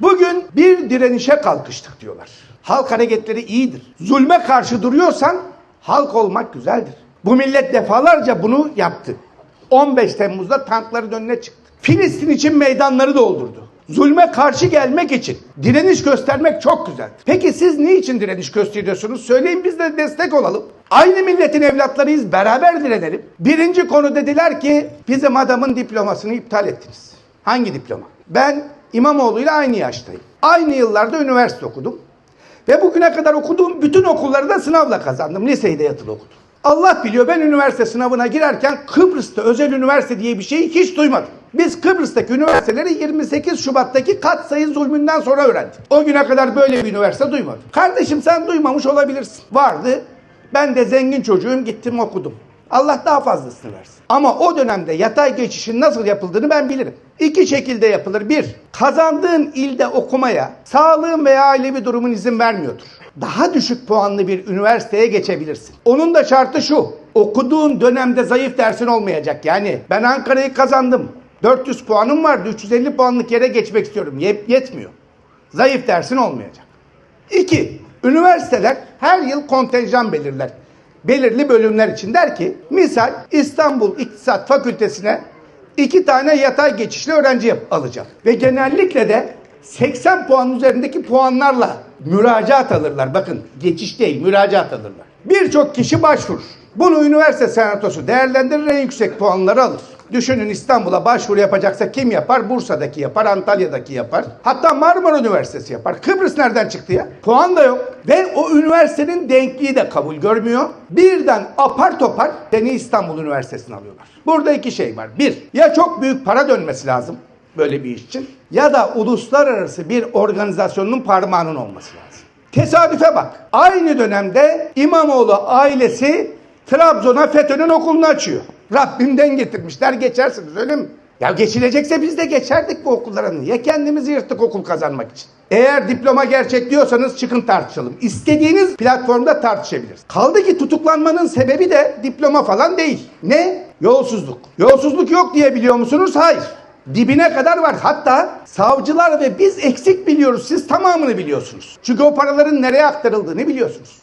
Bugün bir direnişe kalkıştık diyorlar. Halk hareketleri iyidir. Zulme karşı duruyorsan halk olmak güzeldir. Bu millet defalarca bunu yaptı. 15 Temmuz'da tankların önüne çıktı. Filistin için meydanları doldurdu. Zulme karşı gelmek için direniş göstermek çok güzel. Peki siz niçin direniş gösteriyorsunuz? Söyleyin biz de destek olalım. Aynı milletin evlatlarıyız, beraber direnelim. Birinci konu dediler ki bizim adamın diplomasını iptal ettiniz. Hangi diploma? Ben İmamoğlu'yla aynı yaştayım. Aynı yıllarda üniversite okudum. Ve bugüne kadar okuduğum bütün okulları da sınavla kazandım. Liseyi de yatılı okudum. Allah biliyor ben üniversite sınavına girerken Kıbrıs'ta özel üniversite diye bir şeyi hiç duymadım. Biz Kıbrıs'taki üniversiteleri 28 Şubat'taki katsayı zulmünden sonra öğrendik. O güne kadar böyle bir üniversite duymadım. Kardeşim sen duymamış olabilirsin. Vardı. Ben de zengin çocuğum gittim okudum. Allah daha fazlasını versin. Ama o dönemde yatay geçişin nasıl yapıldığını ben bilirim. İki şekilde yapılır. Bir, kazandığın ilde okumaya sağlığın veya ailevi durumun izin vermiyordur. Daha düşük puanlı bir üniversiteye geçebilirsin. Onun da şartı şu. Okuduğun dönemde zayıf dersin olmayacak. Yani ben Ankara'yı kazandım. 400 puanım vardı. 350 puanlık yere geçmek istiyorum. Yet- yetmiyor. Zayıf dersin olmayacak. İki, üniversiteler her yıl kontenjan belirler. Belirli bölümler için der ki, misal İstanbul İktisat Fakültesine iki tane yatay geçişli öğrenci alacak. Ve genellikle de 80 puan üzerindeki puanlarla müracaat alırlar. Bakın geçiş değil, müracaat alırlar. Birçok kişi başvurur. Bunu üniversite senatosu değerlendirir, en yüksek puanları alır. Düşünün İstanbul'a başvuru yapacaksa kim yapar? Bursa'daki yapar, Antalya'daki yapar. Hatta Marmara Üniversitesi yapar. Kıbrıs nereden çıktı ya? Puan da yok. Ve o üniversitenin denkliği de kabul görmüyor. Birden apar topar seni İstanbul Üniversitesi'ne alıyorlar. Burada iki şey var. Bir, ya çok büyük para dönmesi lazım böyle bir iş için. Ya da uluslararası bir organizasyonun parmağının olması lazım. Tesadüfe bak. Aynı dönemde İmamoğlu ailesi Trabzon'a FETÖ'nün okulunu açıyor. Rabbimden getirmişler geçersiniz öyle mi? Ya geçilecekse biz de geçerdik bu okullara. Niye kendimizi yırttık okul kazanmak için? Eğer diploma gerçek diyorsanız çıkın tartışalım. İstediğiniz platformda tartışabiliriz. Kaldı ki tutuklanmanın sebebi de diploma falan değil. Ne? Yolsuzluk. Yolsuzluk yok diye biliyor musunuz? Hayır. Dibine kadar var. Hatta savcılar ve biz eksik biliyoruz. Siz tamamını biliyorsunuz. Çünkü o paraların nereye aktarıldığını biliyorsunuz.